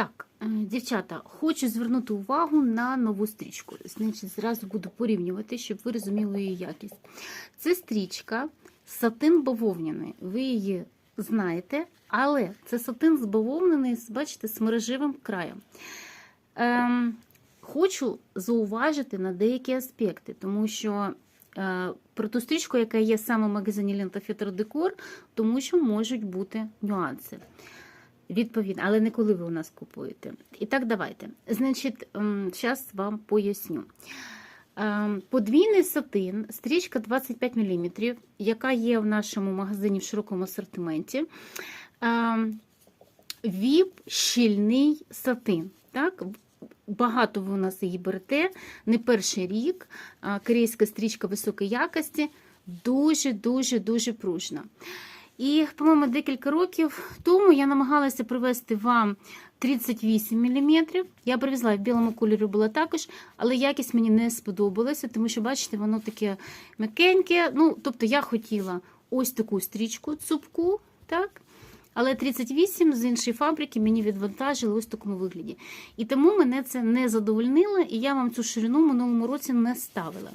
Так, е, дівчата, хочу звернути увагу на нову стрічку. Значить, зразу буду порівнювати, щоб ви розуміли її якість. Це стрічка сатин бавовняний. Ви її знаєте, але це сатин з бавовняний, бачите, з мережевим краєм. Ем, хочу зауважити на деякі аспекти, тому що е, про ту стрічку, яка є саме в магазині Лента Фітер тому що можуть бути нюанси. Відповідно, але не коли ви у нас купуєте. І так, давайте. Значить, зараз вам поясню. Ем, Подвійний сатин, стрічка 25 мм, яка є в нашому магазині в широкому асортименті. Ем, Віп щільний сатин. Так? Багато ви у нас її берете, не перший рік. А, Корейська стрічка високої якості, дуже-дуже дуже пружна. І, по-моєму, декілька років тому я намагалася привезти вам 38 мм. Я привезла в білому кольорі була також, але якість мені не сподобалася, тому що, бачите, воно таке м'якеньке. Ну, тобто я хотіла ось таку стрічку цупку, так? Але 38 з іншої фабрики мені відвантажили ось в такому вигляді. І тому мене це не задовольнило, і я вам цю ширину минулому році не ставила.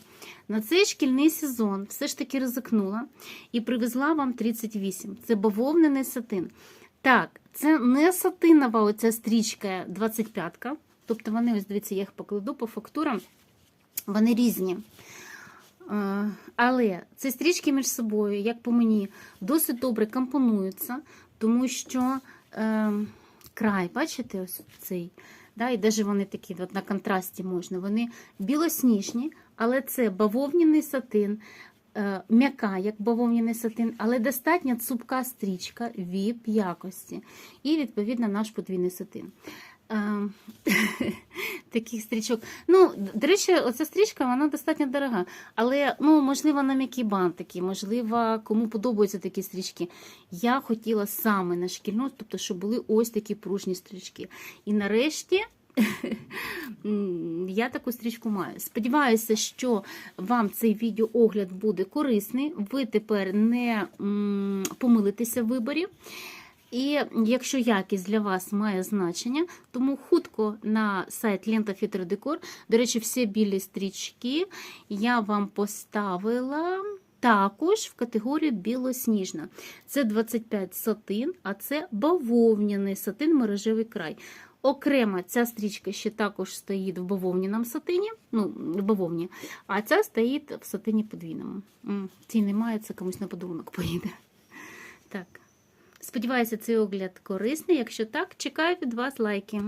На цей шкільний сезон все ж таки ризикнула і привезла вам 38. Це бавовняний сатин. Так, це не сатинова оця стрічка 25-ка. Тобто вони, ось дивіться, я їх покладу по фактурам. Вони різні. Е, Але ці стрічки між собою, як по мені, досить добре компонуються, тому що е, край, бачите, ось цей. Да, і навіть вони такі от на контрасті можна. Вони білосніжні, але це бавовняний сатин, м'яка, як бавовняний сатин, але достатньо цупка стрічка віп якості. І, відповідно, наш подвійний сатин. Е, Таких стрічок. Ну, до речі, оця стрічка вона достатньо дорога. Але, ну, можливо, на м'які бантики, можливо, кому подобаються такі стрічки. Я хотіла саме на шкільну, тобто, щоб були ось такі пружні стрічки. І нарешті. Я таку стрічку маю. Сподіваюся, що вам цей відеоогляд буде корисний. Ви тепер не помилитеся в виборі. І якщо якість для вас має значення, тому хутко на сайт Лента Фітер до речі, всі білі стрічки я вам поставила також в категорію білосніжна. Це 25 сатин, а це бавовняний сатин мережевий край. Окремо ця стрічка ще також стоїть в бавовняному сатині, ну, в бавовні, а ця стоїть в сатині подвійному. Цій Ці немає, це комусь на подарунок поїде. Так. Сподіваюся, цей огляд корисний. Якщо так, чекаю від вас лайки.